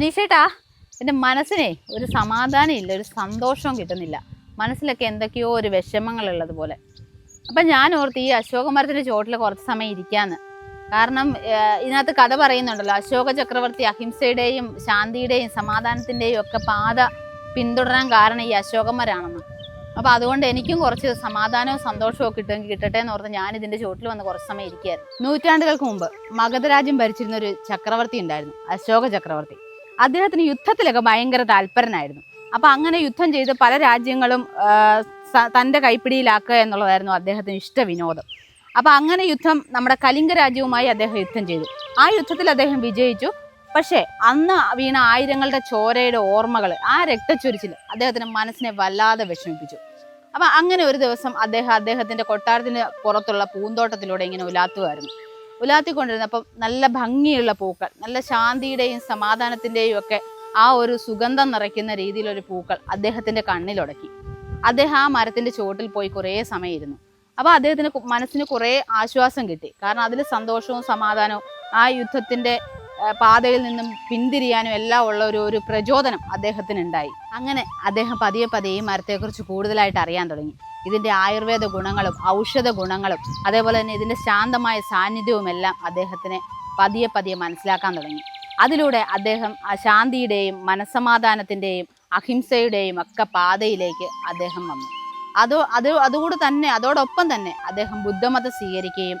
അനീഷേട്ടാ എന്റെ മനസ്സിനെ ഒരു സമാധാനം ഇല്ല ഒരു സന്തോഷവും കിട്ടുന്നില്ല. മനസ്സിലൊക്കെ എന്തൊക്കെയോ ഒരു വിഷമങ്ങളുള്ളത് പോലെ. അപ്പം ഞാൻ ഓർത്ത് ഈ അശോകമരത്തിന്റെ ചുവട്ടിൽ കുറച്ച് സമയം ഇരിക്കാന്ന്. കാരണം ഇതിനകത്ത് കഥ പറയുന്നുണ്ടല്ലോ അശോക ചക്രവർത്തി അഹിംസയുടെയും ശാന്തിയുടെയും സമാധാനത്തിന്റെയും ഒക്കെ പാത പിന്തുടരാൻ കാരണം ഈ അശോകമരാണെന്ന് അപ്പോൾ അതുകൊണ്ട് എനിക്കും കുറച്ച് സമാധാനവും സന്തോഷവും ഒക്കെ കിട്ടുമെങ്കിൽ കിട്ടട്ടെ എന്ന് ഓർത്ത് ഞാൻ ഇതിന്റെ ചോട്ടിൽ വന്ന് കുറച്ച് സമയം ഇരിക്കുകയായിരുന്നു നൂറ്റാണ്ടുകൾക്ക് മുമ്പ് മഗധരാജ്യം ഭരിച്ചിരുന്ന ഒരു ചക്രവർത്തി ഉണ്ടായിരുന്നു അശോക ചക്രവർത്തി. അദ്ദേഹത്തിന് യുദ്ധത്തിലൊക്കെ ഭയങ്കര താല്പരനായിരുന്നു. അപ്പൊ അങ്ങനെ യുദ്ധം ചെയ്ത് പല രാജ്യങ്ങളും തന്റെ കൈപ്പിടിയിലാക്കുക എന്നുള്ളതായിരുന്നു അദ്ദേഹത്തിന് ഇഷ്ട വിനോദം. അപ്പൊ അങ്ങനെ യുദ്ധം നമ്മുടെ കലിംഗ രാജ്യവുമായി അദ്ദേഹം യുദ്ധം ചെയ്തു. ആ യുദ്ധത്തിൽ അദ്ദേഹം വിജയിച്ചു. പക്ഷേ അന്ന് വീണ ആയിരങ്ങളുടെ ചോരയുടെ ഓർമ്മകൾ ആ രക്തച്ചൊരിച്ചിൽ അദ്ദേഹത്തിന് മനസ്സിനെ വല്ലാതെ വിഷമിപ്പിച്ചു. അപ്പൊ അങ്ങനെ ഒരു ദിവസം അദ്ദേഹം അദ്ദേഹത്തിന്റെ കൊട്ടാരത്തിന് പുറത്തുള്ള പൂന്തോട്ടത്തിലൂടെ ഇങ്ങനെ ഉലാത്തുമായിരുന്നു ഉലാത്തിക്കൊണ്ടിരുന്നപ്പം നല്ല ഭംഗിയുള്ള പൂക്കൾ നല്ല ശാന്തിയുടെയും സമാധാനത്തിന്റെയും ഒക്കെ ആ ഒരു സുഗന്ധം നിറയ്ക്കുന്ന രീതിയിലൊരു പൂക്കൾ അദ്ദേഹത്തിന്റെ കണ്ണിലുടക്കി. അദ്ദേഹം ആ മരത്തിന്റെ ചുവട്ടിൽ പോയി കുറേ സമയം ഇരുന്നു അപ്പോൾ അദ്ദേഹത്തിന് മനസ്സിന് കുറേ ആശ്വാസം കിട്ടി. കാരണം അതിൽ സന്തോഷവും സമാധാനവും ആ യുദ്ധത്തിന്റെ പാതയിൽ നിന്നും പിന്തിരിയാനും എല്ലാം ഉള്ള ഒരു ഒരു പ്രചോദനം അദ്ദേഹത്തിനുണ്ടായി. അങ്ങനെ അദ്ദേഹം പതിയെ പതിയെ ഈ മരത്തെക്കുറിച്ച് കൂടുതലായിട്ട് അറിയാൻ തുടങ്ങി. ഇതിന്റെ ആയുർവേദ ഗുണങ്ങളും ഔഷധ ഗുണങ്ങളും അതേപോലെ തന്നെ ഇതിന്റെ ശാന്തമായ സാന്നിധ്യവും എല്ലാം അദ്ദേഹത്തിനെ പതിയെ പതിയെ മനസ്സിലാക്കാൻ തുടങ്ങി. അതിലൂടെ അദ്ദേഹം ആ ശാന്തിയുടെയും മനസ്സമാധാനത്തിന്റെയും അഹിംസയുടെയും ഒക്കെ പാതയിലേക്ക് അദ്ദേഹം വന്നു. അതോ അത് അതുകൂടെ തന്നെ അതോടൊപ്പം തന്നെ അദ്ദേഹം ബുദ്ധമതം സ്വീകരിക്കുകയും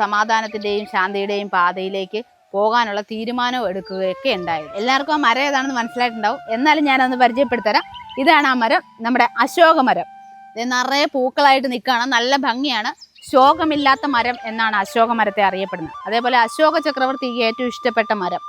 സമാധാനത്തിന്റെയും ശാന്തിയുടെയും പാതയിലേക്ക് പോകാനുള്ള തീരുമാനം എടുക്കുകയൊക്കെ ഉണ്ടായി എല്ലാവർക്കും ആ മരം ഏതാണെന്ന് മനസ്സിലായിട്ടുണ്ടാവും. എന്നാലും ഞാനൊന്ന് പരിചയപ്പെടുത്തരാം. ഇതാണ് ആ മരം നമ്മുടെ അശോക മരം ഇത് നിറയെ പൂക്കളായിട്ട് നിൽക്കുകയാണ്. നല്ല ഭംഗിയാണ്. ശോകമില്ലാത്ത മരം എന്നാണ് അശോക മരത്തെ അറിയപ്പെടുന്നത്. അതേപോലെ അശോക ചക്രവർത്തിക്ക് ഏറ്റവും ഇഷ്ടപ്പെട്ട മരം.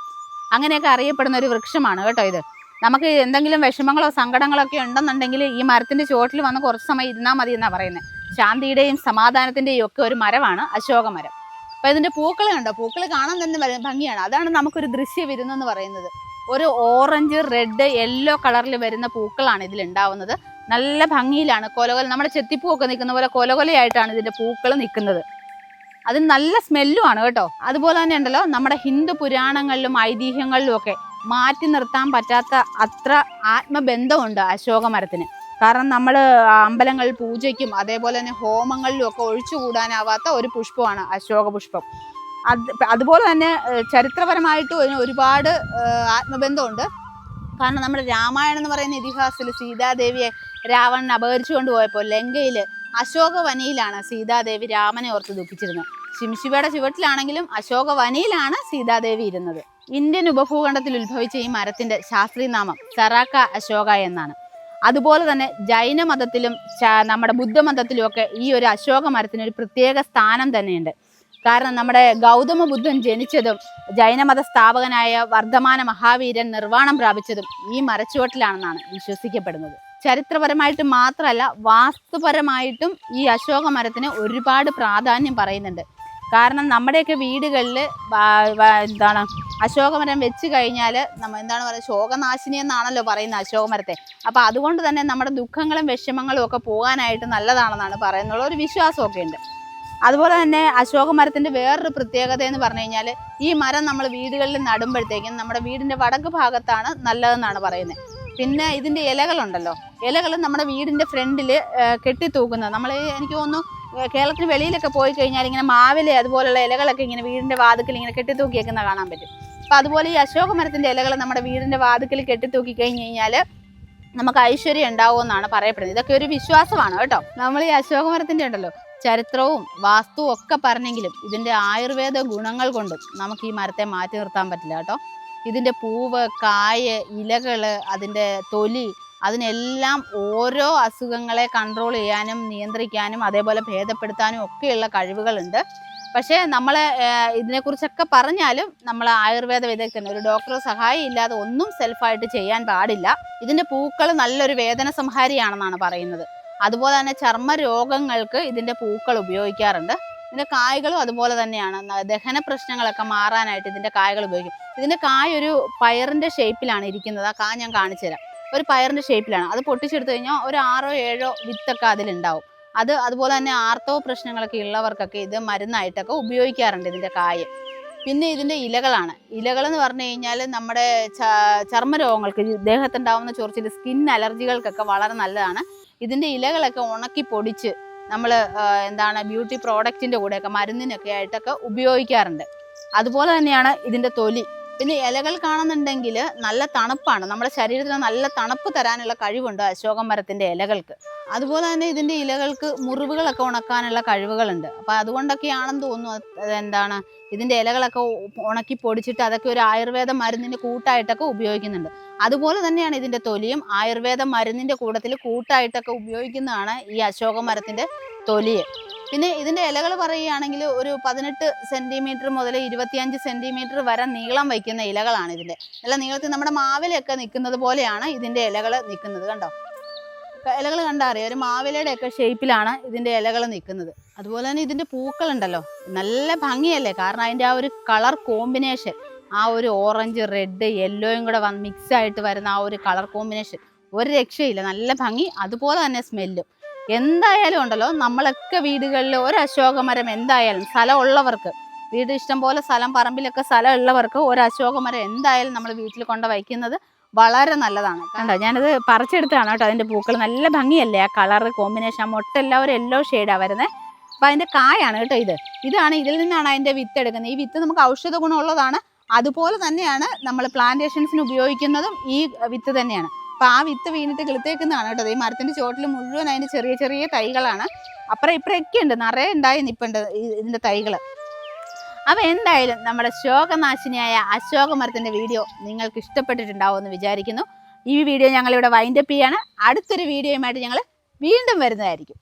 അങ്ങനെയൊക്കെ അറിയപ്പെടുന്ന ഒരു വൃക്ഷമാണ് കേട്ടോ ഇത്. നമുക്ക് എന്തെങ്കിലും വിഷമങ്ങളോ സങ്കടങ്ങളോ ഒക്കെ ഉണ്ടെന്നുണ്ടെങ്കിൽ ഈ മരത്തിന്റെ ചുവട്ടിൽ വന്ന് കുറച്ച് സമയം ഇരുന്നാൽ മതി എന്നാണ് പറയുന്നത്. ശാന്തിയുടെയും സമാധാനത്തിന്റെയും ഒക്കെ ഒരു മരമാണ് അശോക മരം. അപ്പം ഇതിന്റെ പൂക്കൾ കണ്ടോ? പൂക്കൾ കാണാൻ തന്നെ ഭംഗിയാണ്. അതാണ് നമുക്കൊരു ദൃശ്യ വിരുന്നെന്ന് പറയുന്നത്. ഒരു ഓറഞ്ച് റെഡ് യെല്ലോ കളറിൽ വരുന്ന പൂക്കളാണ് ഇതിൽ ഉണ്ടാവുന്നത് നല്ല ഭംഗിയിലാണ് കൊലകൊല. നമ്മുടെ ചെത്തിപ്പൂവൊക്കെ നിൽക്കുന്ന പോലെ കൊലകൊലയായിട്ടാണ് ഇതിന്റെ പൂക്കൾ നിൽക്കുന്നത്. അത് നല്ല സ്മെല്ലും ആണ് കേട്ടോ. അതുപോലെ തന്നെ ഉണ്ടല്ലോ നമ്മുടെ ഹിന്ദു പുരാണങ്ങളിലും ഐതിഹ്യങ്ങളിലും ഒക്കെ മാറ്റി നിർത്താൻ പറ്റാത്ത അത്ര ആത്മബന്ധമുണ്ട് അശോക മരത്തിന്. കാരണം നമ്മൾ അമ്പലങ്ങളിൽ പൂജയ്ക്കും അതേപോലെ തന്നെ ഹോമങ്ങളിലും ഒക്കെ ഒഴിച്ചുകൂടാനാവാത്ത ഒരു പുഷ്പമാണ് അശോക പുഷ്പം. അത് അതുപോലെ തന്നെ ചരിത്രപരമായിട്ട് ഇതിന് ഒരുപാട് ആത്മബന്ധമുണ്ട്. കാരണം നമ്മുടെ രാമായണം എന്ന് പറയുന്ന ഇതിഹാസത്തിൽ സീതാദേവിയെ രാവണൻ അപഹരിച്ചു കൊണ്ടുപോയപ്പോൾ ലങ്കയിൽ അശോകവനിയിലാണ് സീതാദേവി രാമനെ ഓർത്ത് ദുഃഖിച്ചിരുന്നത്. ശിംശിവയുടെ ചുവട്ടിലാണെങ്കിലും അശോകവനിയിലാണ് സീതാദേവി ഇരുന്നത്. ഇന്ത്യൻ ഉപഭൂഖണ്ഡത്തിൽ ഉത്ഭവിച്ച ഈ മരത്തിന്റെ ശാസ്ത്രീയ നാമം സറാക്ക അശോക എന്നാണ്. അതുപോലെ തന്നെ ജൈനമതത്തിലും മതത്തിലും നമ്മുടെ ബുദ്ധമതത്തിലും ഒക്കെ ഈ ഒരു അശോക മരത്തിന് ഒരു പ്രത്യേക സ്ഥാനം തന്നെയുണ്ട്. കാരണം നമ്മുടെ ഗൗതമ ബുദ്ധൻ ജനിച്ചതും ജൈനമത സ്ഥാപകനായ വർദ്ധമാന മഹാവീരൻ നിർവാണം പ്രാപിച്ചതും ഈ മരച്ചുവട്ടിലാണെന്നാണ് വിശ്വസിക്കപ്പെടുന്നത്. ചരിത്രപരമായിട്ട് മാത്രമല്ല വാസ്തുപരമായിട്ടും ഈ അശോക മരത്തിന് ഒരുപാട് പ്രാധാന്യം പറയുന്നുണ്ട്. കാരണം നമ്മുടെയൊക്കെ വീടുകളിൽ എന്താണ് അശോകമരം വെച്ച് കഴിഞ്ഞാൽ നമ്മൾ എന്താണ് പറയുക ശോകനാശിനി എന്നാണല്ലോ പറയുന്നത് അശോകമരത്തെ അപ്പോൾ അതുകൊണ്ട് തന്നെ നമ്മുടെ ദുഃഖങ്ങളും വിഷമങ്ങളും ഒക്കെ പോകാനായിട്ട് നല്ലതാണെന്നാണ് പറയുന്നുള്ള ഒരു വിശ്വാസമൊക്കെ ഉണ്ട്. അതുപോലെ തന്നെ അശോകമരത്തിന്റെ വേറൊരു പ്രത്യേകത എന്ന് പറഞ്ഞു കഴിഞ്ഞാൽ ഈ മരം നമ്മൾ വീടുകളിൽ നടുമ്പോഴത്തേക്കും നമ്മുടെ വീടിന്റെ വടക്ക് ഭാഗത്താണ് നല്ലതെന്നാണ് പറയുന്നത്. പിന്നെ ഇതിന്റെ ഇലകളുണ്ടല്ലോ. ഇലകൾ നമ്മുടെ വീടിന്റെ ഫ്രണ്ടിൽ കെട്ടിത്തൂക്കുന്നത്. നമ്മൾ എനിക്ക് തോന്നുന്നു കേരളത്തിന് വെളിയിലൊക്കെ പോയി കഴിഞ്ഞാൽ ഇങ്ങനെ മാവില അതുപോലെയുള്ള ഇലകളൊക്കെ ഇങ്ങനെ വീടിന്റെ വാതുക്കൽ ഇങ്ങനെ കെട്ടിത്തൂക്കിയേക്കുന്ന കാണാൻ പറ്റും. അപ്പോൾ അതുപോലെ ഈ അശോക മരത്തിന്റെ ഇലകൾ നമ്മുടെ വീടിന്റെ വാതുക്കൽ കെട്ടിത്തൂക്കി കഴിഞ്ഞ് കഴിഞ്ഞാൽ നമുക്ക് ഐശ്വര്യം ഉണ്ടാവുമെന്നാണ് പറയപ്പെടുന്നത്. ഇതൊക്കെ ഒരു വിശ്വാസമാണ് കേട്ടോ. നമ്മൾ ഈ അശോക മരത്തിന്റെ ഉണ്ടല്ലോ ചരിത്രവും വാസ്തുവും ഒക്കെ പറഞ്ഞെങ്കിലും ഇതിന്റെ ആയുർവേദ ഗുണങ്ങൾ കൊണ്ടും നമുക്ക് ഈ മരത്തെ മാറ്റി നിർത്താൻ പറ്റില്ല കേട്ടോ. ഇതിന്റെ പൂവ് കായ് ഇലകൾ അതിന്റെ തൊലി അതിനെല്ലാം ഓരോ അസുഖങ്ങളെ കൺട്രോൾ ചെയ്യാനും നിയന്ത്രിക്കാനും അതേപോലെ ഭേദപ്പെടുത്താനും ഒക്കെയുള്ള കഴിവുകളുണ്ട്. പക്ഷേ നമ്മൾ ഇതിനെക്കുറിച്ചൊക്കെ പറഞ്ഞാലും നമ്മൾ ആയുർവേദ വിദഗ്ധൻ ഒരു ഡോക്ടറെ സഹായം ഇല്ലാതെ ഒന്നും സെൽഫായിട്ട് ചെയ്യാൻ പാടില്ല. ഇതിന്റെ പൂക്കൾ നല്ലൊരു വേദന സംഹാരിയാണെന്നാണ് പറയുന്നത്. അതുപോലെ തന്നെ ചർമ്മ രോഗങ്ങൾക്ക് ഇതിന്റെ പൂക്കൾ ഉപയോഗിക്കാറുണ്ട്. ഇതിന്റെ കായ്കളും അതുപോലെ തന്നെയാണ്. ദഹന പ്രശ്നങ്ങളൊക്കെ മാറാനായിട്ട് ഇതിന്റെ കായകൾ ഉപയോഗിക്കും. ഇതിന്റെ കായ ഒരു പയറിന്റെ ഷേപ്പിലാണ് ഇരിക്കുന്നത്. ആ കായ ഞാൻ കാണിച്ചു തരാം. ഒരു പയറിന്റെ ഷേപ്പിലാണ് അത് പൊട്ടിച്ചെടുത്തു കഴിഞ്ഞാൽ ഒരു ആറോ ഏഴോ വിത്തൊക്കെ അതിലുണ്ടാവും. അത് അതുപോലെ തന്നെ ആർത്തവ പ്രശ്നങ്ങളൊക്കെ ഉള്ളവർക്കൊക്കെ ഇത് മരുന്നായിട്ടൊക്കെ ഉപയോഗിക്കാറുണ്ട് ഇതിന്റെ കായ്. പിന്നെ ഇതിന്റെ ഇലകളാണ്. ഇലകളെന്ന് പറഞ്ഞു കഴിഞ്ഞാൽ നമ്മുടെ ചർമ്മരോഗങ്ങൾക്ക് ദേഹത്തുണ്ടാവുന്ന ചൊറിച്ചിൽ സ്കിൻ അലർജികൾക്കൊക്കെ വളരെ നല്ലതാണ്. ഇതിന്റെ ഇലകളൊക്കെ ഉണക്കി പൊടിച്ച് നമ്മൾ എന്താണ് ബ്യൂട്ടി പ്രോഡക്റ്റിന്റെ കൂടെയൊക്കെ മരുന്നിനൊക്കെ ആയിട്ടൊക്കെ ഉപയോഗിക്കാറുണ്ട്. അതുപോലെ തന്നെയാണ് ഇതിന്റെ തൊലി. പിന്നെ ഇലകൾ കാണുന്നുണ്ടെങ്കിൽ നല്ല തണുപ്പാണ്. നമ്മുടെ ശരീരത്തിന് നല്ല തണുപ്പ് തരാനുള്ള കഴിവുണ്ട് അശോകം മരത്തിന്റെ ഇലകൾക്ക്. അതുപോലെ തന്നെ ഇതിന്റെ ഇലകൾക്ക് മുറിവുകളൊക്കെ ഉണക്കാനുള്ള കഴിവുകളുണ്ട്. അപ്പോൾ അതുകൊണ്ടൊക്കെയാണെന്ന് തോന്നുന്നു എന്താണ് ഇതിന്റെ ഇലകളൊക്കെ ഉണക്കി പൊടിച്ചിട്ട് അതൊക്കെ ഒരു ആയുർവേദ മരുന്നിന്റെ കൂട്ടായിട്ടൊക്കെ ഉപയോഗിക്കുന്നുണ്ട്. അതുപോലെ തന്നെയാണ് ഇതിന്റെ തൊലിയും ആയുർവേദ മരുന്നിന്റെ കൂട്ടത്തിൽ കൂട്ടായിട്ടൊക്കെ ഉപയോഗിക്കുന്നതാണ് ഈ അശോക മരത്തിന്റെ തൊലിയെ പിന്നെ ഇതിന്റെ ഇലകൾ പറയുകയാണെങ്കിൽ ഒരു പതിനെട്ട് സെന്റിമീറ്റർ മുതൽ ഇരുപത്തിയഞ്ച് സെന്റിമീറ്റർ വരെ നീളം വയ്ക്കുന്ന ഇലകളാണ് ഇതിന്റെ. നല്ല നീളത്തിൽ നമ്മുടെ മാവിലൊക്കെ നിൽക്കുന്നത് പോലെയാണ് ഇതിന്റെ ഇലകൾ നിൽക്കുന്നത് കണ്ടോ? ഇലകൾ കണ്ടാൽ അറിയാം? ഒരു മാവിലയുടെ ഒക്കെ ഷേപ്പിലാണ് ഇതിന്റെ ഇലകൾ നിൽക്കുന്നത്. അതുപോലെ തന്നെ ഇതിന്റെ പൂക്കളുണ്ടല്ലോ? നല്ല ഭംഗിയല്ലേ? കാരണം അതിന്റെ ആ ഒരു കളർ കോമ്പിനേഷൻ ആ ഒരു ഓറഞ്ച് റെഡ് യെല്ലോയും കൂടെ മിക്സ് ആയിട്ട് വരുന്ന ആ ഒരു കളർ കോമ്പിനേഷൻ ഒരു രക്ഷയില്ല. നല്ല ഭംഗി അതുപോലെ തന്നെ സ്മെല്ലും. എന്തായാലും ഉണ്ടല്ലോ. നമ്മളൊക്കെ വീടുകളിൽ ഒരു അശോകമരം എന്തായാലും സ്ഥലം ഉള്ളവർക്ക് വീട് ഇഷ്ടം പോലെ സ്ഥലം പറമ്പിലൊക്കെ സ്ഥലം ഉള്ളവർക്ക് ഒരു അശോകമരം എന്തായാലും നമ്മൾ വീട്ടിൽ കൊണ്ട് വയ്ക്കുന്നത് വളരെ നല്ലതാണ്. കണ്ടോ? ഞാനത് പറിച്ചെടുത്താണ് കേട്ടോ. അതിന്റെ പൂക്കൾ നല്ല ഭംഗിയല്ലേ? ആ കളർ കോമ്പിനേഷൻ മൊട്ട എല്ലാവരും യെല്ലോ ഷെയ്ഡാണ് വരുന്നത് അപ്പം അതിന്റെ കായാണ് കേട്ടോ ഇത്. ഇതാണ് ഇതിൽ നിന്നാണ് അതിന്റെ വിത്ത് എടുക്കുന്നത്. ഈ വിത്ത് നമുക്ക് ഔഷധ ഗുണമുള്ളതാണ്. അതുപോലെ തന്നെയാണ് നമ്മൾ പ്ലാന്റേഷൻസിന് ഉപയോഗിക്കുന്നതും ഈ വിത്ത് തന്നെയാണ്. അപ്പം ആ വിത്ത് വീണിട്ട് കിളുത്തേക്കുന്നതാണ് കേട്ടോ. ഈ മരത്തിന്റെ ചുവട്ടിൽ മുഴുവൻ അതിന്റെ ചെറിയ ചെറിയ തൈകളാണ്. അപ്പുറം ഇപ്പുറമൊക്കെ ഉണ്ട്. നിറയെ ഉണ്ടായി നിൽപ്പുണ്ട് ഇതിന്റെ തൈകൾ അപ്പോൾ എന്തായാലും നമ്മുടെ ശോകനാശിനിയായ അശോക മരത്തിന്റെ വീഡിയോ നിങ്ങൾക്ക് ഇഷ്ടപ്പെട്ടിട്ടുണ്ടാവുമെന്ന് വിചാരിക്കുന്നു. ഈ വീഡിയോ ഞങ്ങളിവിടെ വൈൻഡപ്പ് ചെയ്യാണ്. അടുത്തൊരു വീഡിയോയുമായിട്ട് ഞങ്ങൾ വീണ്ടും വരുന്നതായിരിക്കും.